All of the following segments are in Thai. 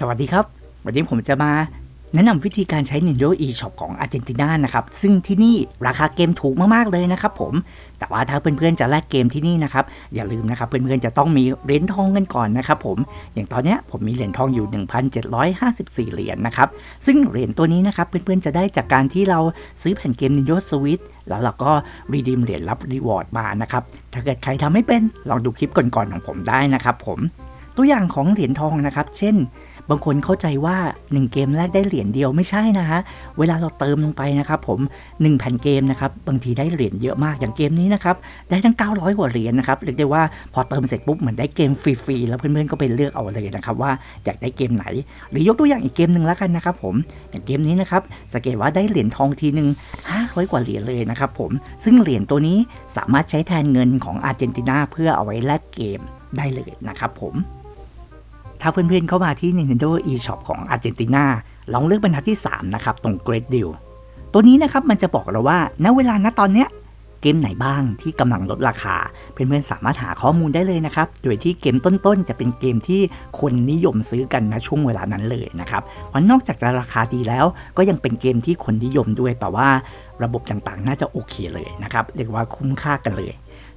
สวัสดีครับ วันนี้ผมจะมาแนะนำวิธีการใช้ Nintendo eShop ของอาร์เจนตินานะครับ ซึ่งที่นี่ราคาเกมถูกมาก ๆ เลยนะครับผม แต่ว่าถ้าเพื่อนๆจะแลกเกมที่นี่นะครับ อย่าลืมนะครับ เพื่อนๆจะต้องมีเหรียญทองกันก่อนนะครับผม อย่างตอนนี้ผมมีเหรียญทองอยู่ 1,754 เหรียญนะครับ ซึ่งเหรียญตัวนี้นะครับ เพื่อนๆจะได้จากการที่เราซื้อแผ่นเกม Nintendo Switch แล้วเราก็รีดีมเหรียญรับรีวอร์ดมานะครับ ถ้าเกิดใครทำไม่เป็นลองดูคลิปก่อนๆของผมได้นะครับผม ตัวอย่างของเหรียญทองนะครับ เช่น บางคนเข้าใจว่า 1 เกมแรกได้เหรียญเดียวไม่ใช่นะฮะ เวลาเราเติมลงไปนะครับผม 1 แผ่นเกมนะครับ บางทีได้เหรียญเยอะมากอย่างเกมนี้นะครับ ได้ทั้ง 900 กว่าเหรียญนะครับ เรียกได้ว่าพอเติมเสร็จปุ๊บเหมือนได้เกมฟรีๆ แล้วเพื่อนๆ ก็ไปเลือกเอาเลยนะครับว่าอยากได้เกมไหน หรือยกตัวอย่างอีกเกมหนึ่งแล้วกันนะครับผม อย่างเกมนี้นะครับสังเกตว่าได้เหรียญทองทีหนึ่ง500 กว่าเหรียญเลยนะครับผม ซึ่งเหรียญตัวนี้สามารถใช้แทนเงินของอาร์เจนตินาเพื่อเอาไว้แลกเกมได้เลยนะครับผม ถ้าเพื่อนๆเข้ามาที่ Nintendo eShop ของอาร์เจนตินาลองเลือกบรรทัดที่ 3 นะครับ ตรง Great Deal ตัวนี้นะครับมันจะบอกเราว่าณเวลาณตอนเนี้ยเกมไหนบ้างที่กำลังลดราคา เพื่อนๆสามารถหาข้อมูลได้เลยนะครับ โดยที่เกมต้นๆ จะเป็นเกมที่คนนิยมซื้อกันณช่วงเวลานั้นเลยนะครับเพราะนอกจากจะราคาดีแล้ว ก็ยังเป็นเกมที่คนนิยมด้วยแปลว่า ระบบต่างๆ น่าจะโอเคเลยนะครับเรียกว่าคุ้มค่ากันเลย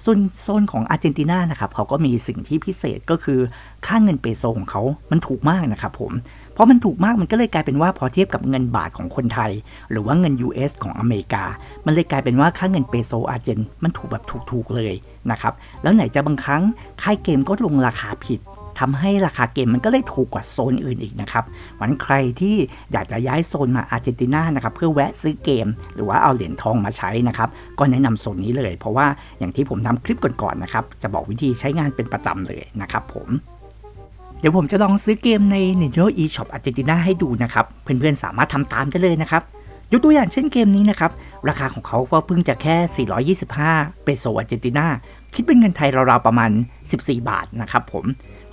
ส่วนโซนของอาร์เจนตินานะครับเขาก็มีสิ่งที่พิเศษก็คือค่าเงินเปโซของเขามันถูกมากนะครับผมเพราะมันถูกมากมันก็เลยกลายเป็นว่าพอเทียบกับเงินบาทของคนไทย หรือว่าเงิน US ของอเมริกา มันเลยกลายเป็นว่าค่าเงินเปโซอาร์เจนมันถูกแบบถูกๆเลยนะครับแล้วไหนจะบางครั้งค่ายเกมก็ลงราคาผิด ทำให้ราคาเกมมันก็เลยถูกกว่าโซนอื่นอีกนะครับวันใครที่อยากจะย้ายโซนมาอาร์เจนตินานะครับเพื่อแวะซื้อเกม หรือว่าเอาเหรียญทองมาใช้นะครับก็แนะนำโซนนี้เลย เพราะว่าอย่างที่ผมทำคลิปก่อนๆนะครับจะบอกวิธีใช้งานเป็นประจำเลยนะครับผมเดี๋ยวผมจะลองซื้อเกมใน Nintendo eShop Argentina ให้ดูนะครับ เพื่อนๆสามารถทำตามได้เลยนะครับ ยกตัวอย่างเช่นเกมนี้นะครับ ราคาของเขาก็เพิ่งจะแค่ 425 เปโซอาร์เจนตินา คิดเป็นเงินไทยราวๆประมาณ 14 บาทนะครับผม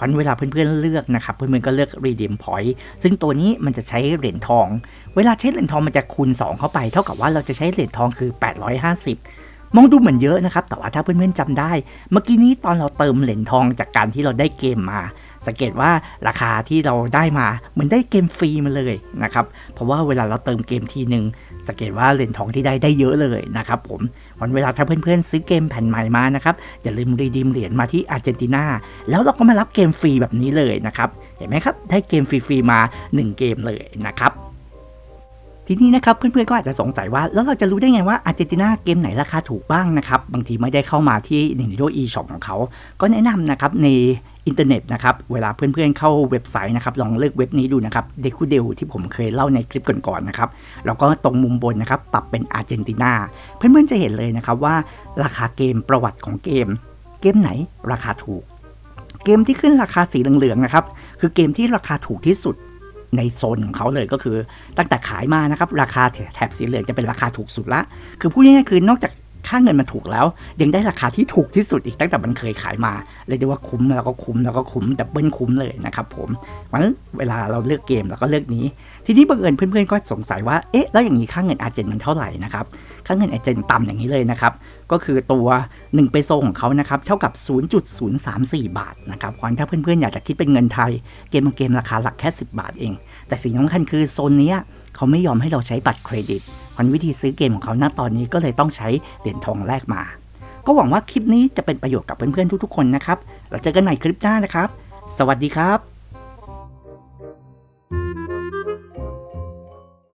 พันเวลาเพื่อนๆเลือกนะครับเพื่อนๆก็เลือก Redeem Point ซึ่งตัวนี้มันจะใช้เหรียญทอง เวลาใช้เหรียญทองมันจะคูณ 2 เข้าไป เท่ากับว่าเราจะใช้เหรียญทองคือ 850มองดูเหมือนเยอะนะครับ แต่ว่าถ้าเพื่อนๆจำได้ เมื่อกี้นี้ตอนเราเติมเหรียญทองจากการที่เราได้เกมมา สังเกตว่าราคาที่เราได้มาเหมือนได้เกมฟรีมาเลยนะครับเพราะว่าเวลาเราเติมเกมทีหนึ่งสังเกตว่าเหรียญทองที่ได้ได้เยอะเลยนะครับผมวันเวลาถ้าเพื่อนๆซื้อเกมแผ่นใหม่มานะครับอย่าลืมรีดีมเหรียญมาที่อาร์เจนตินาแล้วเราก็มารับเกมฟรีแบบนี้เลยนะครับเห็นไหมครับได้เกมฟรีๆมา 1 เกมเลยนะครับทีนี้นะครับเพื่อนๆก็อาจจะสงสัยว่า แล้วเราจะรู้ได้ไงว่าอาร์เจนตินาเกมไหนราคาถูกบ้างนะครับ บางทีไม่ได้เข้ามาที่ Nintendo eShop ของเขา ก็แนะนำนะครับใน อินเทอร์เน็ตนะครับเวลาเพื่อนๆเข้าเว็บไซต์นะครับลองเลือกเว็บนี้ดูนะครับเดคูเดลที่ผมเคยเล่าในคลิปก่อนๆนะครับแล้วก็ตรงมุมบนนะครับปรับเป็นอาร์เจนตินาเพื่อนๆจะเห็นเลยนะครับว่าราคาเกมประวัติของเกม เกมไหนราคาถูก เกมที่ขึ้นราคาสีเหลืองๆนะครับคือเกมที่ราคาถูกที่สุดในโซนของเขาเลยก็คือตั้งแต่ขายมานะครับราคาแถบสีเหลืองจะเป็นราคาถูกสุดละ คือพูดง่ายๆคือนอกจาก ค่าเงินมันถูกแล้ว ยังได้ราคาที่ถูกที่สุดอีกตั้งแต่มันเคยขายมาเรียกได้ว่าคุ้มแล้วก็คุ้มแล้วก็คุ้มดับเบิลคุ้มเลยนะครับผมเพราะฉะนั้นเวลาเราเลือกเกมเราก็เลือกนี้ ทีนี้บังเอิญเพื่อนๆก็สงสัยว่าเอ๊ะแล้วอย่างนี้ค่าเงินอาเจนมันเท่าไหร่นะครับค่าเงินอาเจนต่ำอย่างนี้เลยนะครับก็คือตัว1เปโซของเขานะครับเท่ากับ 0.034 บาทนะครับเพราะงั้นถ้าเพื่อนๆอยากจะคิดเป็นเงินไทย เกมบางเกมราคาหลักแค่ 10 บาทเอง แต่สิ่งสำคัญคือโซนนี้เขาไม่ยอมให้เราใช้บัตรเครดิต พราะวิธีซื้อเกมของเขาณตอนนี้ก็เลยต้องใช้เหรียญทองแรกมา ก็หวังว่าคลิปนี้จะเป็นประโยชน์กับเพื่อนๆทุกๆคนนะครับเราเจอกันใหม่คลิปหน้านะครับ สวัสดีครับ